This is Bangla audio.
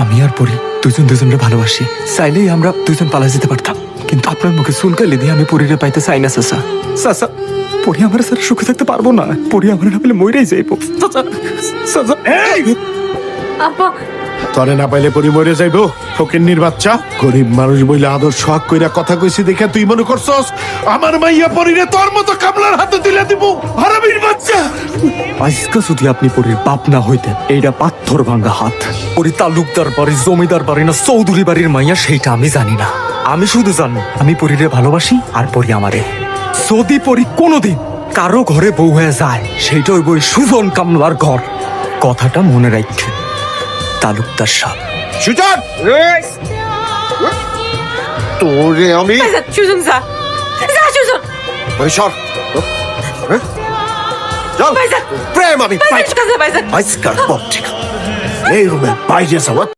আমি আর পরি দুজন দুজনকে ভালোবাসি। চাইলেই আমরা দুজন পালা যেতে পারতাম। কিন্তু আপনার মুখে চুলকালি দিয়ে আমি পরিরে পাইতে চাই না চাচা। চাচা পরি আমার স্যার সুখে থাকতে পারব না। পরি আমার না পেলে মরেই যাইব। তরে না পাইলে পরি মরে যাইব। ফকিন্নির বাচ্চা। গরিব মানুষ বইলে আদর সোহাগ কইরা কথা কইছি দেখে তুই মনে করছস? আমার মাইয়া পরিরে তোর মতো কামলার হাতে তুলে দিব। হারামির আজকে যদি আপনি পরির বাপ না হইতেন এইটা পাথর ভাঙ্গা হাত। পরি তালুকদার বাড়ি জমিদার বাড়ি না চৌধুরী বাড়ির মাইয়া সেইটা আমি জানি না। আমি শুধু জানি আমি পরিরে ভালোবাসি আর পরি আমারে। যদি পরি কোনোদিন কারও ঘরে বউ হয়ে যায় সেইটা ওই বই সুজন কামলার ঘর। কথাটা মনে রাখছে তালুকদার সাহেব। সুজন! তোরে আমি সুজন যা। যা সুজন। ওই সর? চল প্রেম আমি আজকাল পর ঠিক। এই রুমে বাইরে যাওয়া